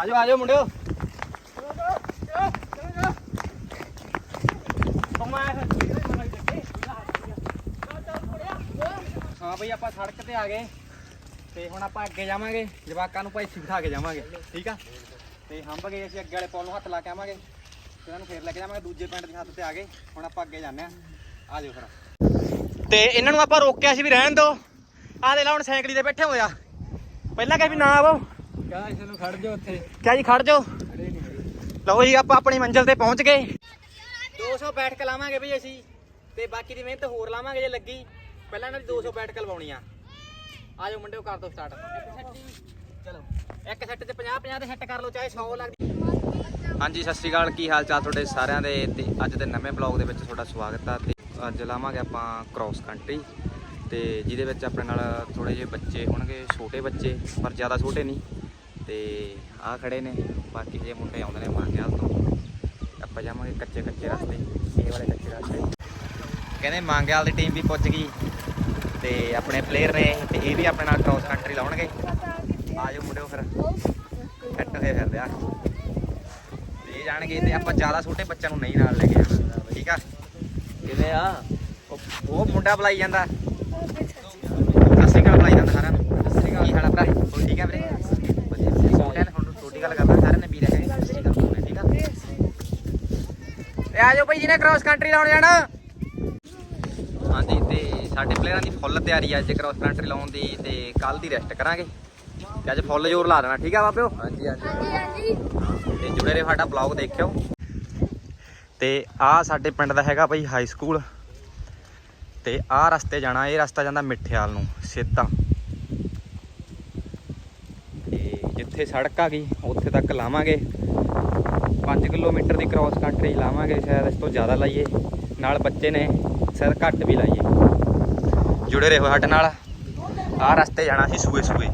ਆਜੋ ਆਜੋ ਮੁੰਡਿਓ। ਹਾਂ ਬਈ, ਆਪਾਂ ਸੜਕ ਤੇ ਆ ਗਏ। ਤੇ ਹੁਣ ਆਪਾਂ ਅੱਗੇ ਜਾਵਾਂਗੇ। ਜਵਾਕਾਂ ਨੂੰ ਭਾਈ ਬਿਠਾ ਕੇ ਜਾਵਾਂਗੇ, ਠੀਕ ਆ? ਤੇ ਹੰਬ ਗਏ ਅਸੀਂ ਅੱਗੇ ਵਾਲੇ ਪੁਲ ਨੂੰ, ਹੱਥ ਲਾ ਕੇ ਆਵਾਂਗੇ। ਤੇ ਇਹਨਾਂ ਨੂੰ ਫੇਰ ਲੈ ਕੇ ਜਾਵਾਂਗੇ, ਦੂਜੇ ਪਿੰਡ ਦੀ ਹੱਥ ਤੇ ਆ ਗਏ। ਹੁਣ ਆਪਾਂ ਅੱਗੇ ਜਾਂਦੇ ਆ ਆ ਜਾਓ ਫਿਰ। ਤੇ ਇਹਨਾਂ ਨੂੰ ਆਪਾਂ ਰੋਕਿਆ ਸੀ ਵੀ ਰਹਿਣ ਦਿਓ। ਆ ਦੇ ਲਾ, ਹੁਣ ਸਾਈਕਲੀ ਤੇ ਬੈਠੇ ਹੋਏ ਆ। ਪਹਿਲਾਂ ਕਹਿ ਵੀ ਨਾ ਆਵੋ। ਕਹਾਂ ਇਸ ਨੂੰ ਖੜ ਜਾ ਉੱਥੇ। ਕਿਆ ਜੀ ਖੜ ਜਾਓ। ਲਓ ਜੀ ਆਪਾਂ ਆਪਣੀ ਮੰਜ਼ਿਲ ਤੇ ਪਹੁੰਚ ਗਏ। 200 ਬੈਠਕ ਲਾਵਾਂਗੇ ਬਈ ਅਸੀਂ ਤੇ ਬਾਕੀ ਦੀ ਮਿਹਨਤ ਹੋਰ ਲਾਵਾਂਗੇ ਜੇ ਲੱਗੀ। ਪਹਿਲਾਂ ਇਹਨਾਂ ਦੀ 200 ਬੈਠਕ ਲਵਾਉਣੀ ਆ ਆ ਜਾਓ ਮੁੰਡਿਓ ਕਰ ਦੋ ਸਟਾਰਟ ਚਲੋ ਇੱਕ ਸੈੱਟ ਤੇ 50 50 ਦੇ ਸੈੱਟ ਕਰ ਲਓ ਚਾਹੇ 100 ਲੱਗਦੀ ਹਾਂਜੀ ਸਤਿ ਸ਼੍ਰੀ ਅਕਾਲ ਕੀ ਹਾਲ ਚਾਲ ਤੁਹਾਡੇ ਸਾਰਿਆਂ ਦੇ? ਤੇ ਅੱਜ ਦੇ ਨਵੇਂ ਬਲੌਗ ਦੇ ਵਿੱਚ ਤੁਹਾਡਾ ਸਵਾਗਤ ਆ। ਤੇ ਅੱਜ ਲਾਵਾਂਗੇ ਆਪਾਂ ਕ੍ਰਾਸ ਕੰਟਰੀ ਤੇ ਜਿਹਦੇ ਵਿੱਚ ਆਪਣੇ ਨਾਲ ਥੋੜੇ ਜਿਹੇ ਬੱਚੇ ਹੋਣਗੇ ਛੋਟੇ ਬੱਚੇ ਪਰ ਜ਼ਿਆਦਾ ਛੋਟੇ ਨਹੀਂ। ਤੇ ਆ ਖੜੇ ਨੇ। ਬਾਕੀ ਜੇ ਮੁੰਡੇ ਆਉਂਦੇ ਨੇ ਮਾਂਗਿਆਲ ਤੋਂ, ਆਪਾਂ ਜਾਵਾਂਗੇ ਕੱਚੇ ਕੱਚੇ ਰਸਤੇ। ਇਹ ਵਾਲੇ ਕੱਚੇ ਰਸਤੇ। ਕਹਿੰਦੇ ਮਾਂਗਿਆਲ ਦੀ ਟੀਮ ਵੀ ਪੁੱਜ ਗਈ। ਤੇ ਆਪਣੇ ਪਲੇਅਰ ਨੇ ਤੇ ਇਹ ਵੀ ਆਪਣੇ ਨਾਲ ਕ੍ਰਾਸ ਕੰਟਰੀ ਲਾਉਣਗੇ। ਆ ਜਾਓ ਮੁੰਡਿਓ ਫਿਰ। ਫਿੱਟ ਹੋਏ ਫਿਰਦੇ ਆ। ਇਹ ਜਾਣਗੇ ਤੇ ਆਪਾਂ ਜ਼ਿਆਦਾ ਛੋਟੇ ਬੱਚਿਆਂ ਨੂੰ ਨਹੀਂ ਨਾਲ ਲੈ ਕੇ ਜਾਣਾ ਠੀਕ ਆ? ਕਿਵੇਂ ਆ? ਉਹ ਉਹ ਮੁੰਡਾ ਬੁਲਾਈ ਜਾਂਦਾ। ਸਤਿ ਸ਼੍ਰੀ ਅਕਾਲ ਬੁਲਾਈ ਜਾਂਦਾ ਸਾਰਿਆਂ ਨੂੰ। ਸਤਿ ਸ਼੍ਰੀ ਅਕਾਲ ਕੀ ਹਾਲ ਆ ਭਰਾ? ਹੋਰ ਠੀਕ ਆ ਵੀਰੇ ਵਧੀਆ ਛੋਟਿਆਂ ਨੇ ਹੁਣ ਛੋਟੀ ਗੱਲ ਕਰਦਾ ਸਾਰਿਆਂ ਨੇ ਵੀਰੇ ਕਹੇ ਸਤਿ ਸ਼੍ਰੀ ਅਕਾਲ ਬੋਲਣਾ, ਠੀਕ ਆ? ਤੇ ਆ ਜਾਓ ਭਾਈ ਜਿਹਨੇ ਕ੍ਰਾਸ ਕੰਟਰੀ ਲਾਉਣ ਜਾਣਾ। ਹਾਂਜੀ ਤੇ ਸਾਡੇ ਪਲੇਅਰਾਂ ਦੀ ਫੁੱਲ ਤਿਆਰੀ ਆ ਅੱਜ ਕ੍ਰਾਸ ਕੰਟਰੀ ਲਾਉਣ ਦੀ ਤੇ ਕੱਲ ਦੀ ਰੈਸਟ ਕਰਾਂਗੇ। ਤੇ ਅੱਜ ਫੁੱਲ ਜ਼ੋਰ ਲਾ ਦੇਣਾ ਠੀਕ ਆ ਬਾਪਿਓ ਹਾਂਜੀ ਹਾਂਜੀ। ਤੇ ਜੁੜੇ ਰਹੋ ਸਾਡਾ ਬਲੌਗ ਦੇਖਿਓ। ਤੇ ਆ ਸਾਡੇ ਪਿੰਡ ਦਾ ਹੈਗਾ ਭਾਈ ਹਾਈ ਸਕੂਲ ਤੇ ਆਹ ਰਸਤੇ ਜਾਣਾ ਇਹ ਰਸਤਾ ਜਾਂਦਾ ਮਿੱਠਿਆਲ ਨੂੰ ਸਿੱਧਾ ਤੇ ਜਿੱਥੇ ਸੜਕ ਆ ਗਈ, ਉੱਥੇ ਤੱਕ ਲਾਵਾਂਗੇ। 5 ਕਿਲੋਮੀਟਰ ਦੀ ਕ੍ਰਾਸ ਕੰਟਰੀ ਲਾਵਾਂਗੇ, ਸ਼ਾਇਦ ਇਸ ਤੋਂ ਜ਼ਿਆਦਾ ਲਾਈਏ। ਨਾਲ ਬੱਚੇ ਨੇ ਸ਼ਾਇਦ ਘੱਟ ਵੀ ਲਾਈਏ। ਜੁੜੇ ਰਹੋ ਸਾਡੇ ਨਾਲ। ਆਹ ਰਸਤੇ ਜਾਣਾ ਸੀ ਸੂਏ ਸੂਏ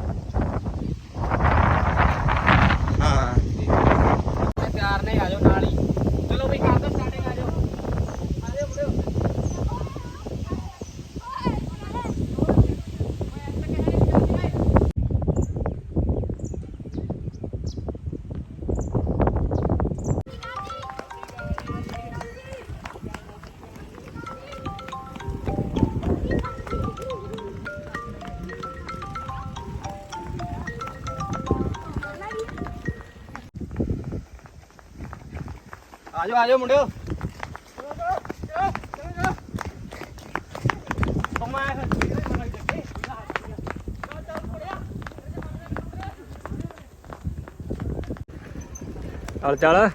ਆਜੋ ਆਜੋ ਆ ਜਾਓ ਮੁੰਡਿਓ। ਹਲ ਚੱਲ।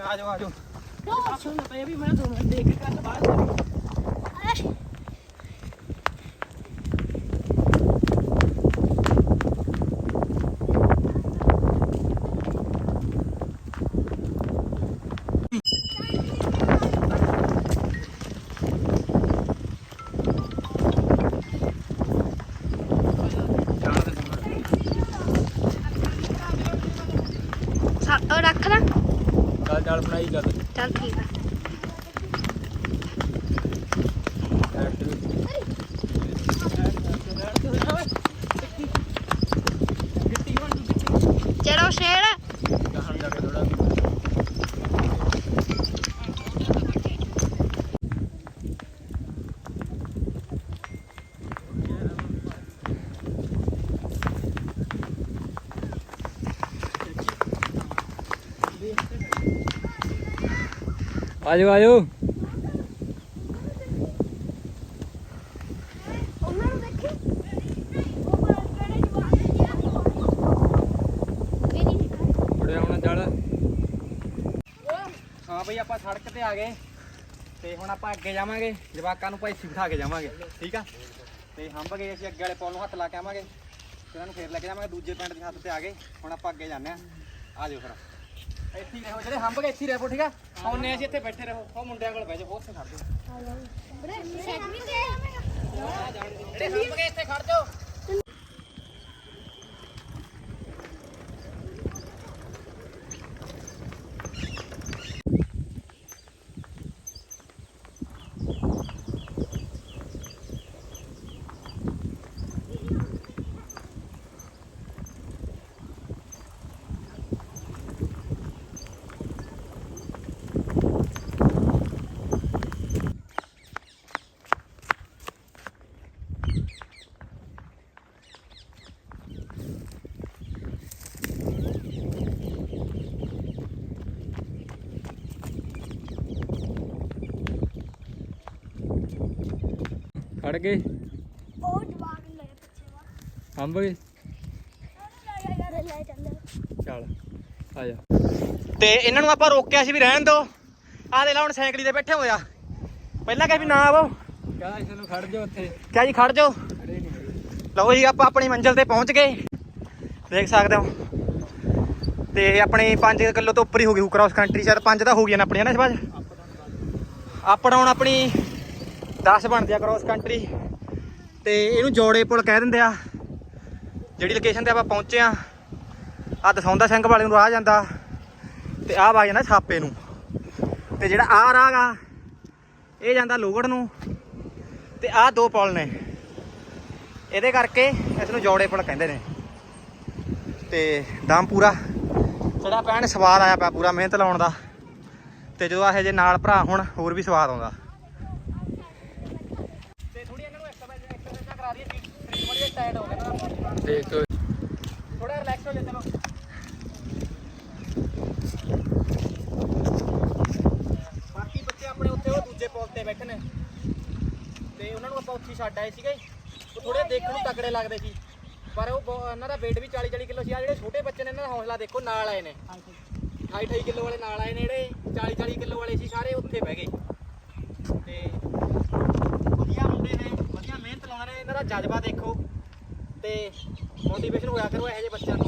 ਆ ਜਾਓ ਆ ਜਾਓ ਸਾ- ਉਹ ਰੱਖ ਲਾ ਚੱਲ ਬਣਾਈ ਗੱਲ। ਚੱਲ ਠੀਕ ਆ ਚਲੋ ਸ਼ੇਰ ਕਹਾਂ ਜਾ ਕੇ ਥੋੜਾ ਆਜੋ ਆਜੋ ਉਹਨਾਂ ਨੂੰ ਦੇਖੀ ਉਹ ਕਿਹੜੇ ਜਵਾਨ ਨੇ ਕਿਹੜੀ ਨਿਕਲ ਬੜਿਆ ਹੁਣ ਚੱਲ ਹਾਂ ਬਈ ਆਪਾਂ ਸੜਕ ਤੇ ਆ ਗਏ। ਤੇ ਹੁਣ ਆਪਾਂ ਅੱਗੇ ਜਾਵਾਂਗੇ। ਜਵਾਕਾਂ ਨੂੰ ਭਾਈ ਬਿਠਾ ਕੇ ਜਾਵਾਂਗੇ। ਠੀਕ ਆ? ਤੇ ਹੰਬ ਗਏ ਅਸੀਂ ਅੱਗੇ ਵਾਲੇ ਪੁਲ ਨੂੰ ਹੱਥ ਲਾ ਕੇ ਆਵਾਂਗੇ। ਤੇ ਇਹਨਾਂ ਨੂੰ ਫੇਰ ਲੈ ਕੇ ਜਾਵਾਂਗੇ। ਦੂਜੇ ਪਿੰਡ ਦੇ ਹੱਥ ਤੇ ਆ ਗਏ। ਹੁਣ ਆਪਾਂ ਅੱਗੇ ਜਾਂਦੇ ਆ। ਆ ਜਾਓ ਫਿਰ। ਇੱਥੇ ਹੀ ਰਹੋ ਜਿਹੜੇ ਹੰਬ ਗਏ ਇੱਥੇ ਹੀ ਰਹੋ ਠੀਕ ਆ? ਆਉਨੇ ਅਸੀਂ ਇੱਥੇ ਬੈਠੇ ਰਹੋ। ਉਹ ਮੁੰਡਿਆਂ ਕੋਲ ਬਹਿ ਜਾਓ ਉੱਥੇ ਖੜ ਜਾਓ ਜਿਹੜੇ ਹੰਬ ਗਏ ਇੱਥੇ ਖੜ ਜਾਓ। ਖੜ ਗਏ? ਉਹ ਜਵਾਕ ਲੈ ਪਿੱਛੇ ਵਾ ਹੰਬ ਗਏ? ਲੈ ਯਾਰ ਲੈ ਚੱਲ ਚੱਲ ਆ ਜਾ। ਤੇ ਇਹਨਾਂ ਨੂੰ ਆਪਾਂ ਰੋਕਿਆ ਸੀ ਵੀ ਰਹਿਣ ਦਿਓ ਆਹ ਦੇ ਲਾ ਹੁਣ ਸਾਈਕਲੀ ਤੇ ਬੈਠੇ ਹੋਇਆ ਪਹਿਲਾਂ ਕਿਹਾ ਵੀ ਨਾ ਆਵੋ। ਕਹਿੰਦਾ ਇਸ ਨੂੰ ਖੜ ਜਾ ਉੱਥੇ। ਕਿਹਾ ਜੀ ਖੜ ਜਾਓ। ਲਓ ਜੀ ਆਪਾਂ ਆਪਣੀ ਮੰਜ਼ਿਲ ਤੇ ਪਹੁੰਚ ਗਏ। ਦੇਖ ਸਕਦੇ ਹੋ। ਤੇ ਆਪਣੀ 5 ਕਿਲੋ ਤੋਂ ਉੱਪਰ ਹੀ ਹੋ ਗਈ ਕ੍ਰਾਸ ਕੰਟਰੀ ਸ਼ਾਇਦ 5 ਤਾਂ ਹੋ ਗਈਆਂ ਨੇ ਆਪਣੀਆਂ ਨਾ ਇਸ ਵਾਰ। ਅਪ ਡਾਊਨ ਆਪਣੀ 10 ਬਣਦੇ ਆ ਕ੍ਰਾਸ ਕੰਟਰੀ ਤੇ ਇਹਨੂੰ ਜੋੜੇ ਪੁਲ ਕਹਿ ਦਿੰਦੇ ਆ। ਜਿਹੜੀ ਲੋਕੇਸ਼ਨ ਤੇ ਆਪਾਂ ਪਹੁੰਚੇ ਆ ਆ ਦਸੌਂਦਾ ਸਿੰਘ ਵਾਲੇ ਨੂੰ ਰਾਹ ਜਾਂਦਾ, ਤੇ ਆਹ ਵਾ ਜਾਂਦਾ ਛਾਪੇ ਨੂੰ। ਤੇ ਜਿਹੜਾ ਆਹ ਰਾਹ ਗਾ ਇਹ ਜਾਂਦਾ ਲੋਗੜ ਨੂੰ, ਤੇ ਆਹ ਦੋ ਪੁਲ ਨੇ। ਇਹਦੇ ਕਰਕੇ ਇਸ ਨੂੰ ਜੋੜੇ ਪੁਲ ਕਹਿੰਦੇ ਨੇ। ਤੇ ਦਮ ਪੂਰਾ। ਜਿਹੜਾ ਪੈਣ ਸਵਾਦ ਆਇਆ ਪਿਆ, ਪੂਰਾ ਮਿਹਨਤ ਲਾਉਣ ਦਾ। ਤੇ ਜਦੋਂ ਇਹੋ ਜੇ ਨਾਲ ਭਰਾ ਹੁਣ, ਹੋਰ ਵੀ ਸਵਾਦ ਆਉਂਦਾ ਤੇ ਥੋੜੀ ਇਹਨਾਂ ਨੂੰ ਐਕਸਰਸਾਈਜ਼ ਐਕਸਰਸਾਈਜ਼ ਕਰਾ ਦਈਏ ਸਰੀਰ ਬੜੀ ਟਾਇਰਡ ਹੋ ਗਿਆ ਨਾ। ਦੇਖ ਥੋੜਾ ਰਿਲੈਕਸ ਹੋ ਜਾ ਚਲੋ ਬਾਕੀ ਬੱਚੇ ਆਪਣੇ ਉੱਥੇ ਉਹ ਦੂਜੇ ਪੁਲ ਤੇ ਬੈਠੇ ਨੇ। ਤੇ ਉਹਨਾਂ ਨੂੰ ਆਪਾਂ ਉੱਥੇ ਹੀ ਛੱਡ ਆਏ ਸੀਗੇ। ਉਹ ਥੋੜੇ ਦੇਖਣ ਨੂੰ ਤਕੜੇ ਲੱਗਦੇ ਸੀ। ਪਰ ਉਹ ਬਹੁ- ਇਹਨਾਂ ਦਾ weight ਵੀ 40 40 ਕਿਲੋ ਸੀ। ਆ ਜਿਹੜੇ ਛੋਟੇ ਬੱਚੇ ਨੇ ਇਹਨਾਂ ਦਾ ਹੌਸਲਾ ਦੇਖੋ ਨਾਲ ਆਏ ਨੇ। 28 28 ਕਿਲੋ ਵਾਲੇ ਨਾਲ ਆਏ ਨੇ ਜਿਹੜੇ 40 40 ਕਿਲੋ ਵਾਲੇ ਸੀ ਸਾਰੇ ਉੱਥੇ ਬਹਿ ਗਏ। ਤੇ ਵਧੀਆ ਮੁੰਡੇ ਨੇ ਵਧੀਆ ਮਿਹਨਤ ਲਾਉਣ ਨੇ। ਇਹਨਾਂ ਦਾ ਜਜ਼ਬਾ ਦੇਖੋ। ਤੇ ਮੋਟੀਵੇਸ਼ਨ ਹੋਇਆ ਕਰੋ ਇਹੋ ਜਿਹੇ ਬੱਚਿਆਂ ਨੂੰ।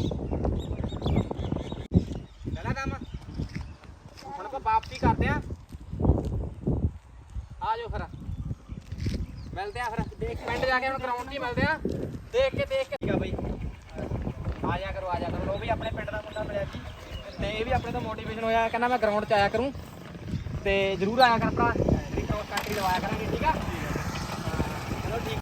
ਲੈਣਾ ਕੰਮ? ਹੁਣ ਆਪਾਂ ਵਾਪਸੀ ਕਰਦੇ ਆ ਆ ਜਾਓ ਫਿਰ। ਮਿਲਦੇ ਆ ਫਿਰ। ਦੇਖ ਪਿੰਡ ਜਾ ਕੇ ਹੁਣ ਗਰਾਊਂਡ 'ਚ ਹੀ ਮਿਲਦੇ ਆ ਦੇਖ ਕੇ ਦੇਖ ਕੇ। ਠੀਕ ਆ ਬਈ। ਆ ਜਾ ਕਰੋ, ਆ ਜਾ ਕਰੋ। ਉਹ ਵੀ ਆਪਣੇ ਪਿੰਡ ਦਾ ਮੁੰਡਾ ਮਿਲਿਆ ਜੀ ਤੇ ਇਹ ਵੀ ਆਪਣੇ ਤੋਂ ਮੋਟੀਵੇਸ਼ਨ ਹੋਇਆ। ਕਹਿੰਦਾ ਮੈਂ ਗਰਾਊਂਡ 'ਚ ਆਇਆ ਕਰੂੰ। ਤੇ ਜ਼ਰੂਰ ਆਇਆ ਕਰ ਭਰਾ। ਵੀ ਕੰਟਰੀ ਲਵਾਇਆ ਕਰਾਂਗੇ, ਠੀਕ ਆ? ਚਲੋ ਠੀਕ।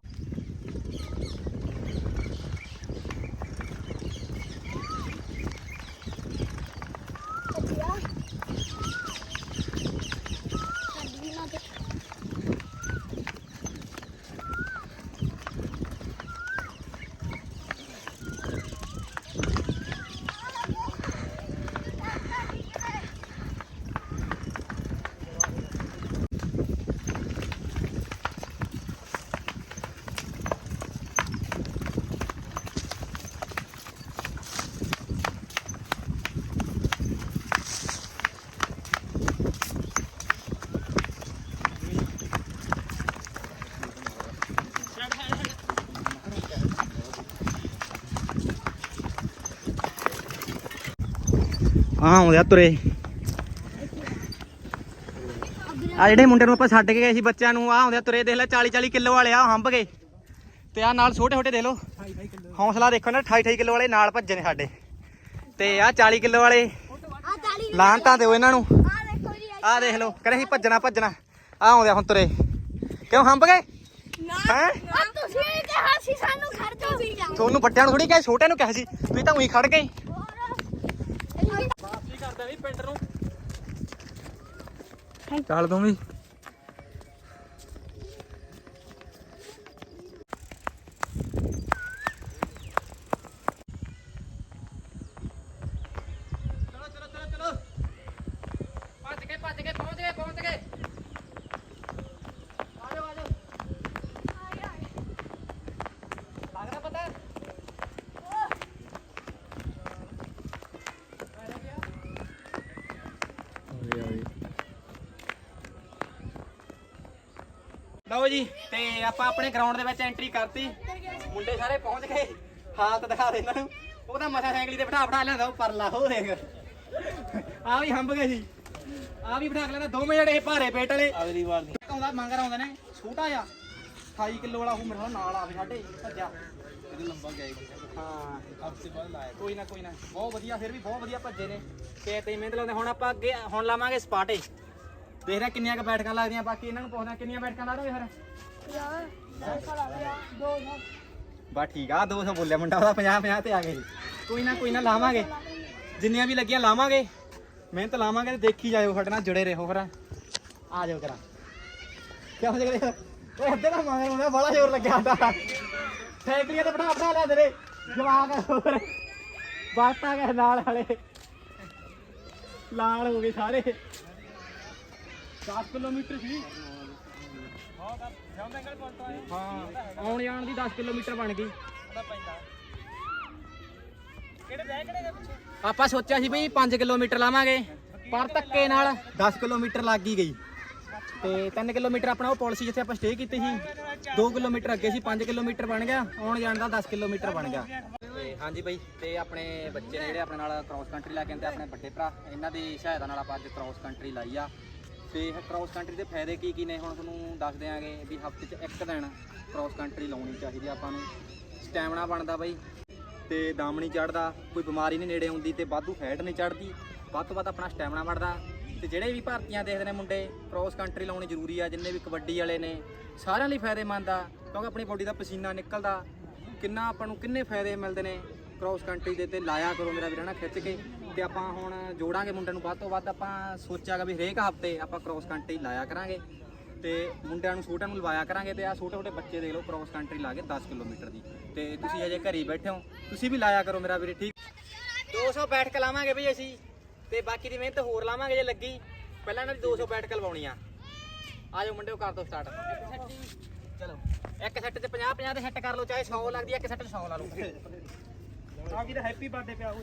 ਆ ਆਉਂਦੇ ਆ ਤੁਰੇ। ਆ ਜਿਹੜੇ ਮੁੰਡੇ ਨੂੰ ਆਪਾਂ ਛੱਡ ਕੇ ਗਏ ਸੀ ਬੱਚਿਆਂ ਨੂੰ ਆ ਆਉਂਦੇ ਆ ਤੁਰੇ ਦੇਖ ਲੈ 40 40 ਕਿਲੋ ਵਾਲੇ ਆ ਹੰਬ ਗਏ। ਤੇ ਆ ਨਾਲ ਛੋਟੇ ਛੋਟੇ ਦੇਖ ਲਓ। ਹੌਸਲਾ ਦੇਖੋ ਨਾ 28 28 ਕਿਲੋ ਵਾਲੇ ਨਾਲ ਭੱਜੇ ਨੇ ਸਾਡੇ। ਤੇ ਆ 40 ਕਿਲੋ ਵਾਲੇ ਲਾਂਟਾਂ ਦਿਓ ਇਹਨਾਂ ਨੂੰ। ਆ ਦੇਖੋ ਲਓ ਕਹਿੰਦੇ ਸੀ ਭੱਜਣਾ ਭੱਜਣਾ। ਆ ਆਉਂਦੇ ਹੁਣ ਤੁਰੇ। ਕਿਉਂ ਹੰਬ ਗਏ? ਹੈਂ? ਤੁਸੀਂ ਕਿਹਾ ਸੀ ਸਾਨੂੰ ਵੀ ਜਾ ਤੁਹਾਨੂੰ ਵੱਡਿਆਂ ਨੂੰ ਥੋੜੀ ਕਿਹਾ ਛੋਟਿਆਂ ਨੂੰ ਕਿਹਾ ਸੀ ਤੁਸੀਂ ਤਾਂ ਉਹੀ ਖੜ ਗਏ। ਵੀ ਪਿੰਡ ਨੂੰ। ਚੱਲ ਤੂੰ ਵੀ ਚਲੋ ਚਲੋ ਚਲੋ ਚਲੋ ਭੱਜ ਕੇ ਭੱਜ ਕੇ ਪਹੁੰਚ ਗਏ ਪਹੁੰਚ ਗਏ ਆ ਜਾਓ ਆ ਜਾਓ ਲੱਗਦਾ ਪਤਾ ਆ ਗਏ, ਆ ਗਏ। ਲਓ ਜੀ ਤੇ ਆਪਾਂ ਆਪਣੇ ਗਰਾਊਂਡ ਦੇ ਵਿੱਚ ਐਂਟਰੀ ਕਰਤੀ। ਮੁੰਡੇ ਸਾਰੇ ਪਹੁੰਚ ਗਏ। ਹਾਲਤ ਦਿਖਾ ਦੇ ਇਹਨਾਂ ਨੂੰ। ਉਹ ਤਾਂ ਮਸਾ ਸਾਈਕਲੀ ਤੇ ਬਿਠਾ ਬਿਠਾ ਲੈਂਦਾ ਉਹ ਪਰਲਾ ਹੋ ਦੇਖ। ਆ ਵੀ ਹੰਬ ਗਏ ਸੀ। ਆ ਵੀ ਬਿਠਾ ਲੈਂਦਾ ਦੋਵੇਂ ਜਿਹੜੇ ਭਾਰੇ ਪੇਟ ਵਾਲੇ। ਅਗਲੀ ਵਾਰ ਨਹੀਂ। ਆਉਂਦਾ ਮੰਗਰ ਆਉਂਦੇ ਨੇ ਛੋਟਾ ਜਿਹਾ। 28 ਕਿਲੋ ਵਾਲਾ ਉਹ ਮੇਰੇ ਨਾਲ ਆਵੇ ਸਾਡੇ ਭੱਜਿਆ। ਲੰਬਾ ਗਿਆ। ਹਾਂ। ਹਫ਼ਤੇ ਬਾਅਦ ਲਾਇਆ। ਕੋਈ ਨਾ ਕੋਈ ਨਾ। ਬਹੁਤ ਵਧੀਆ ਫਿਰ ਵੀ ਬਹੁਤ ਵਧੀਆ ਭੱਜੇ ਨੇ। ਤੇ ਤੇ ਮਿਹਨਤ ਲਾਉਂਦੇ ਹੁਣ ਆਪਾਂ ਅੱਗੇ ਹੁਣ ਲਾਵਾਂਗੇ ਸਪਾਟੇ। ਦੇਖਦੇ ਹਾਂ ਕਿੰਨੀਆਂ ਕ ਬੈਠਕਾਂ ਲੱਗਦੀਆਂ, ਬਾਕੀ ਇਹਨਾਂ ਨੂੰ ਪੁੱਛਦੇ ਕਿੰਨੀਆਂ ਬੈਠਕਾਂ ਲਾ ਦੋਗੇ ਫਿਰ ਯਾਰ ਦਸ ਲਾ ਲਿਆ ਦੋ ਨਾ ਬਾ ਠੀਕ ਆ 200 ਬੋਲਿਆ ਮੁੰਡਾ, ਉਹਦਾ 50 50 ਤੇ ਆ ਗਏ। ਕੋਈ ਨਾ ਕੋਈ ਨਾ ਲਾਵਾਂਗੇ। ਜਿੰਨੀਆਂ ਵੀ ਲੱਗੀਆਂ ਲਾਵਾਂਗੇ। ਮਿਹਨਤ ਲਾਵਾਂਗੇ ਤੇ ਦੇਖੀ ਜਾਇਓ ਸਾਡੇ ਨਾਲ, ਜੁੜੇ ਰਹੋ ਫਿਰ। ਆ ਜਾਓ ਕਰਾਂ ਕਿਉਂ ਜਗਰੇ ਓਏ, ਅੱਧੇ ਦਾ ਮਗਰ ਉਹਦਾ ਬੜਾ ਜ਼ੋਰ ਲੱਗਿਆ ਹੁੰਦਾ ਸਾਈਕਲੀਆਂ ਤੇ ਬਿਠਾ ਬਿਠਾ ਲਿਆ ਤੇਰੇ। ਜਵਾਕ ਹੋਰ। ਬਾਤਾਂ ਕੇ ਨਾਲ ਵਾਲੇ। ਲਾਲ ਹੋ ਗਏ ਸਾਰੇ। 10 ਕਿਲੋਮੀਟਰ ਸੀ। ਹਾਂ। ਆਉਣ ਜਾਣ ਦੀ 10 ਕਿਲੋਮੀਟਰ ਬਣ ਗਈ। ਆਪਾਂ ਸੋਚਿਆ ਸੀ ਬਈ 5 ਕਿਲੋਮੀਟਰ ਲਾਵਾਂਗੇ, ਪਰ ਧੱਕੇ ਨਾਲ 10 ਕਿਲੋਮੀਟਰ ਲੱਗ ਹੀ ਗਈ। ਤੇ 3 ਕਿਲੋਮੀਟਰ ਆਪਣਾ ਉਹ ਪਾਲਿਸੀ ਜਿੱਥੇ ਆਪਾਂ ਸਟੇ ਕੀਤੀ ਸੀ 2 ਕਿਲੋਮੀਟਰ ਅੱਗੇ ਸੀ 5 ਕਿਲੋਮੀਟਰ ਬਣ ਗਿਆ, ਆਉਣ ਜਾਣ ਦਾ 10 ਕਿਲੋਮੀਟਰ ਬਣ ਗਿਆ। ਤੇ ਹਾਂਜੀ ਬਈ, ਤੇ ਆਪਣੇ ਬੱਚੇ ਨੇ ਜਿਹੜੇ ਆਪਣੇ ਨਾਲ ਕ੍ਰਾਸ ਕੰਟਰੀ ਲੈ ਕੇ ਆਉਂਦੇ, ਆਪਣੇ ਵੱਡੇ ਭਰਾ, ਇਹਨਾਂ ਦੀ ਸਹਾਇਤਾ ਨਾਲ ਆਪਾਂ ਅੱਜ ਕ੍ਰਾਸ ਕੰਟਰੀ ਲਾਈ ਆ। ਤੇ ਕ੍ਰਾਸ ਕੰਟਰੀ ਦੇ ਫਾਇਦੇ ਕੀ ਕੀ ਨੇ? ਹੁਣ ਤੁਹਾਨੂੰ ਦੱਸ ਦਿਆਂਗੇ ਵੀ ਹਫ਼ਤੇ 'ਚ ਇੱਕ ਦਿਨ ਕ੍ਰਾਸ ਕੰਟਰੀ ਲਾਉਣੀ ਚਾਹੀਦੀ ਆਪਾਂ ਨੂੰ। ਸਟੈਮਿਨਾ ਬਣਦਾ ਬਈ ਤੇ ਦਮ ਨਹੀਂ ਚੜਦਾ, ਕੋਈ ਬਿਮਾਰੀ ਨਹੀਂ ਨੇੜੇ ਆਉਂਦੀ ਤੇ ਵਾਧੂ ਫੈਟ ਨਹੀਂ ਚੜਦੀ, ਵੱਧ ਤੋਂ ਵੱਧ ਆਪਣਾ ਸਟੈਮਿਨਾ ਬਣਦਾ। ਤੇ ਜਿਹੜੇ ਵੀ ਭਾਰਤੀਆਂ ਦੇਖਦੇ ਨੇ ਮੁੰਡੇ ਕ੍ਰਾਸ ਕੰਟਰੀ ਲਾਉਣੀ ਜ਼ਰੂਰੀ ਆ, ਜਿੰਨੇ ਵੀ ਕਬੱਡੀ ਵਾਲੇ ਨੇ, ਸਾਰਿਆਂ ਲਈ ਫਾਇਦੇਮੰਦ ਆ, ਕਿਉਂਕਿ ਆਪਣੀ ਬੋਡੀ ਦਾ ਪਸੀਨਾ ਨਿਕਲਦਾ। ਕਿੰਨਾ ਆਪਾਂ ਨੂੰ ਕਿੰਨੇ ਫਾਇਦੇ ਮਿਲਦੇ ਨੇ ਕ੍ਰਾਸ ਕੰਟਰੀ ਦੇ ਤੇ? ਲਾਇਆ ਕਰੋ ਮੇਰਾ ਵੀਰ, ਹਨਾ, ਖਿੱਚ ਕੇ। ਤੇ ਆਪਾਂ ਹੁਣ ਜੋੜਾਂਗੇ ਮੁੰਡਿਆਂ ਨੂੰ। ਵੱਧ ਤੋਂ ਵੱਧ ਆਪਾਂ ਸੋਚਿਆਗਾ ਵੀ ਹਰੇਕ ਹਫ਼ਤੇ ਆਪਾਂ ਕ੍ਰਾਸ ਕੰਟਰੀ ਲਾਇਆ ਕਰਾਂਗੇ। ਤੇ ਮੁੰਡਿਆਂ ਨੂੰ ਛੋਟਿਆਂ ਨੂੰ ਲਵਾਇਆ ਕਰਾਂਗੇ ਤੇ ਆ ਛੋਟੇ ਛੋਟੇ ਬੱਚੇ ਦੇਖ ਲਓ ਕ੍ਰਾਸ ਕੰਟਰੀ ਲਾ ਕੇ 10 ਕਿਲੋਮੀਟਰ ਦੀ। ਤੇ ਤੁਸੀਂ ਅਜੇ ਘਰੀ ਬੈਠੇ ਹੋ। ਤੁਸੀਂ ਵੀ ਲਾਇਆ ਕਰੋ ਮੇਰਾ ਵੀਰੇ ਠੀਕ? 200 ਬੈਠ ਕੇ ਲਾਵਾਂਗੇ ਬਈ ਅਸੀਂ। ਤੇ ਬਾਕੀ ਦੀ ਮਿਹਨਤ ਹੋਰ ਲਾਵਾਂਗੇ ਜੇ ਲੱਗੀ। ਪਹਿਲਾਂ ਇਹਨਾਂ ਦੀ 200 ਬੈਠ ਕੇ ਲਵਾਉਣੀ ਆ ਆ ਜਾਓ ਮੁੰਡਿਓ ਕਰ ਦੋ ਸਟਾਰਟ ਚਲੋ ਇੱਕ ਸੈੱਟ ਤੇ 50 50 ਦੇ ਸੈੱਟ ਕਰ ਲਓ। ਚਾਹੇ 100 ਲੱਗਦੀ ਆ ਇੱਕ ਸੈੱਟ 100 ਲਾ ਲਓ। ਆ ਕੀ ਤਾਂ ਹੈਪੀ ਬਰਥਡੇ ਪਿਆ ਉਹ।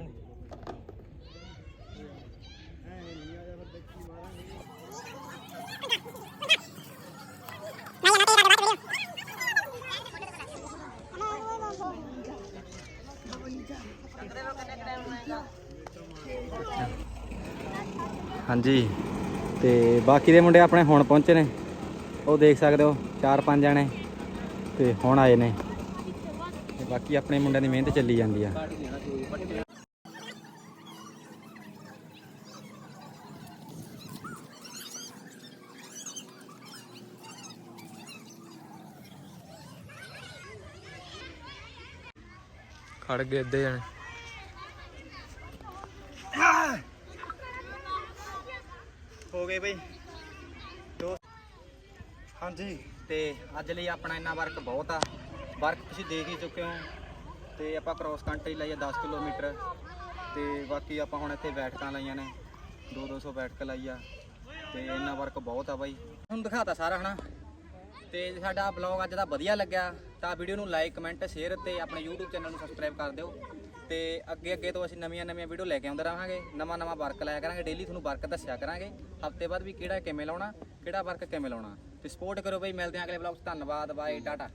ਹਾਂਜੀ। ਤੇ ਬਾਕੀ ਦੇ ਮੁੰਡੇ ਆਪਣੇ ਹੁਣ ਪਹੁੰਚੇ ਨੇ। ਉਹ ਦੇਖ ਸਕਦੇ ਹੋ, ਚਾਰ ਪੰਜ ਜਣੇ। ਤੇ ਹੁਣ ਆਏ ਨੇ। ਤੇ ਬਾਕੀ ਆਪਣੇ ਮੁੰਡਿਆਂ ਦੀ ਮਿਹਨਤ ਚੱਲੀ ਜਾਂਦੀ ਆ। ਖੜ ਗਏ ਅੱਧੇ ਜਣੇ ਹੋ ਗਏ ਬਈ ਦੋ ਹਾਂਜੀ ਤੇ ਅੱਜ ਲਈ ਆਪਣਾ ਇੰਨਾ ਵਰਕ ਬਹੁਤ ਆ। ਵਰਕ ਤੁਸੀਂ ਦੇਖ ਹੀ ਚੁੱਕੇ ਹੋ। ਤੇ ਆਪਾਂ ਕ੍ਰਾਸ ਕੰਟਰੀ ਲਈ ਆ 10 ਕਿਲੋਮੀਟਰ। ਤੇ ਬਾਕੀ ਆਪਾਂ ਹੁਣ ਇੱਥੇ ਬੈਠਕਾਂ ਲਾਈਆਂ ਨੇ। 2 200 ਬੈਠਕ ਲਾਈ ਆ। ਤੇ ਇੰਨਾ ਵਰਕ ਬਹੁਤ ਆ ਬਾਈ। ਤੁਹਾਨੂੰ ਦਿਖਾਤਾ ਸਾਰਾ ਹਨਾ। ਤੇ ਜੇ ਸਾਡਾ ਬਲੌਗ ਅੱਜ ਦਾ ਵਧੀਆ ਲੱਗਿਆ। ਤਾਂ ਵੀਡੀਓ ਨੂੰ ਲਾਈਕ ਕਮੈਂਟ ਸ਼ੇਅਰ ਤੇ ਆਪਣੇ YouTube ਚੈਨਲ ਨੂੰ ਸਬਸਕ੍ਰਾਈਬ ਕਰ ਦਿਓ। ਤੇ ਅੱਗੇ ਅੱਗੇ ਤੋਂ ਅਸੀਂ ਨਵੀਆਂ ਨਵੀਆਂ ਵੀਡੀਓ ਲੈ ਕੇ ਆਉਂਦੇ ਰਹਾਂਗੇ। ਨਵਾਂ ਨਵਾਂ ਵਰਕ ਲਾਇਆ ਕਰਾਂਗੇ। ਡੇਲੀ ਤੁਹਾਨੂੰ ਵਰਕ ਦੱਸਿਆ ਕਰਾਂਗੇ। ਹਫ਼ਤੇ ਬਾਅਦ ਵੀ ਕਿਹੜਾ ਕਿਵੇਂ ਲਾਉਣਾ, ਕਿਹੜਾ ਵਰਕ ਕਿਵੇਂ ਲਾਉਣਾ। ਤੇ ਸਪੋਰਟ ਕਰੋ ਬਈ ਮਿਲਦੇ ਹਾਂ ਅਗਲੇ ਬਲੌਗ 'ਚ। ਧੰਨਵਾਦ ਬਾਏ ਟਾਟਾ।